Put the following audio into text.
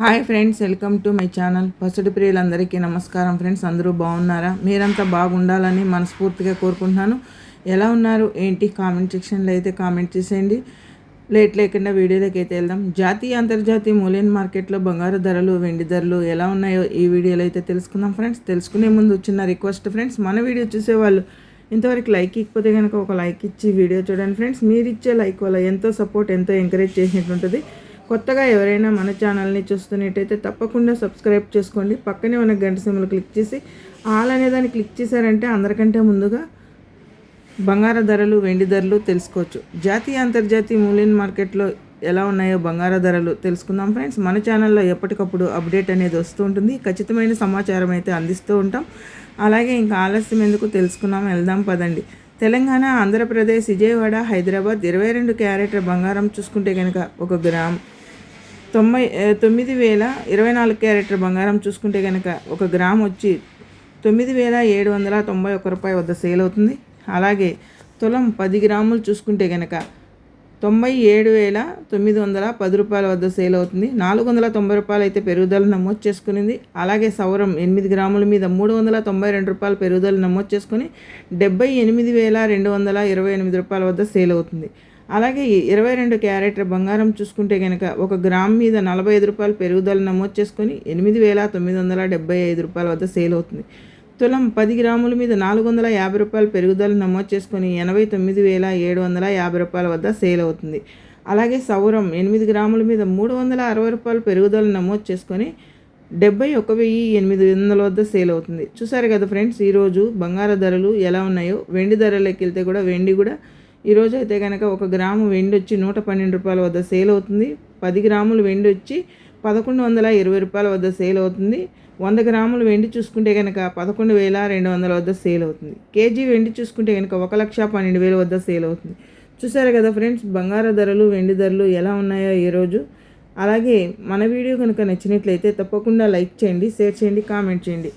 Hi friends welcome to my channel. పసుడి ప్రియులందరికీ నమస్కారం friends అందరూ బాగున్నారా? మీరంతా బాగుండాలని మనస్ఫూర్తిగా కోరుకుంటున్నాను. ఎలా ఉన్నారు? ఏంటి? కామెంట్ సెక్షన్లో అయితే కామెంట్ చేసేయండి. లేట్ లేకుండా వీడియోలోకి అయితే వెళ్దాం. జాతీయ అంతర్జాతీయ మూల్యం మార్కెట్లో బంగారు ధరలు వెండి ధరలు ఎలా ఉన్నాయో ఈ వీడియోలో అయితే తెలుసుకుందాం ఫ్రెండ్స్. తెలుసుకునే ముందు చిన్న రిక్వెస్ట్ ఫ్రెండ్స్ మన వీడియో చూసేవాళ్ళు ఇంతవరకు లైక్ ఇకపోతే కనుక ఒక లైక్ ఇచ్చి వీడియో చూడండి ఫ్రెండ్స్. మీరు ఇచ్చే లైక్ వల్ల ఎంతో సపోర్ట్ ఎంతో ఎంకరేజ్ చేసినట్టు ఉంటుంది కొత్తగా ఎవరైనా మన ఛానల్ని చూస్తున్నట్టయితే తప్పకుండా సబ్స్క్రైబ్ చేసుకోండి. పక్కనే ఉన్న గంట సింబల్ క్లిక్ చేసి ఆల్ అనే దాన్ని క్లిక్ చేశారంటే అందరికంటే ముందుగా బంగార ధరలు వెండి ధరలు తెలుసుకోవచ్చు. జాతీయ అంతర్జాతీయ మూల్యం మార్కెట్లో ఎలా ఉన్నాయో బంగార ధరలు తెలుసుకుందాం ఫ్రెండ్స్. మన ఛానల్లో ఎప్పటికప్పుడు అప్డేట్ అనేది వస్తూ ఉంటుంది. ఖచ్చితమైన సమాచారం అయితే అందిస్తూ ఉంటాం. అలాగే ఇంకా ఆలస్యం ఎందుకు తెలుసుకున్నాం వెళ్దాం పదండి. తెలంగాణ ఆంధ్రప్రదేశ్ విజయవాడ హైదరాబాద్ ఇరవై రెండు క్యారెట్ల బంగారం చూసుకుంటే కనుక ఒక గ్రామ్ తొంభై తొమ్మిది వేల ఇరవై నాలుగు క్యారెట్ బంగారం చూసుకుంటే కనుక ఒక గ్రామ్ వచ్చి తొమ్మిది వేల ఏడు వందల తొంభై ఒక్క రూపాయి వద్ద సేల్ అవుతుంది. అలాగే తులం పది గ్రాములు చూసుకుంటే కనుక తొంభై ఏడు వేల తొమ్మిది వందల పది రూపాయల వద్ద సేల్ అవుతుంది. నాలుగు వందల తొంభై రూపాయలు అయితే పెరుగుదల నమోదు చేసుకునింది. అలాగే సౌరం ఎనిమిది గ్రాముల మీద మూడు వందల తొంభై రెండు రూపాయల పెరుగుదల నమోదు చేసుకుని డెబ్బై ఎనిమిది వేల రెండు వందల ఇరవై ఎనిమిది రూపాయల వద్ద సేల్ అవుతుంది. అలాగే ఇరవై రెండు క్యారెట్ బంగారం చూసుకుంటే కనుక ఒక గ్రామ్ మీద నలభై ఐదు రూపాయలు పెరుగుదల నమోదు చేసుకొని ఎనిమిది వేల తొమ్మిది వందల డెబ్బై ఐదు రూపాయల వద్ద సేల్ అవుతుంది. తులం పది గ్రాముల మీద నాలుగు వందల యాభై రూపాయలు పెరుగుదల నమోదు చేసుకొని ఎనభై తొమ్మిది వేల ఏడు వందల యాభై రూపాయల వద్ద సేల్ అవుతుంది. అలాగే సౌరం ఎనిమిది గ్రాముల మీద మూడు వందల అరవై రూపాయలు పెరుగుదల నమోదు చేసుకొని డెబ్బై ఒక వెయ్యి ఎనిమిది వందల వద్ద సేల్ అవుతుంది. చూసారు కదా ఫ్రెండ్స్ ఈరోజు బంగారు ధరలు ఎలా ఉన్నాయో? వెండి ధరలోకి వెళ్తే కూడా వెండి కూడా. ఈరోజు అయితే కనుక ఒక గ్రాము వెండి వచ్చి నూట పన్నెండు రూపాయల వద్ద సేల్ అవుతుంది. పది గ్రాములు వెండి వచ్చి పదకొండు వందల ఇరవై రూపాయల వద్ద సేల్ అవుతుంది. వంద గ్రాములు వెండి చూసుకుంటే కనుక పదకొండు వేల రెండు వందల వద్ద సేల్ అవుతుంది. కేజీ వెండి చూసుకుంటే కనుక ఒక లక్ష పన్నెండు వేల వద్ద సేల్ అవుతుంది. చూసారు కదా ఫ్రెండ్స్ బంగారు ధరలు వెండి ధరలు ఎలా ఉన్నాయో ఈరోజు అలాగే మన వీడియో కనుక నచ్చినట్లయితే తప్పకుండా లైక్ చేయండి షేర్ చేయండి కామెంట్ చేయండి.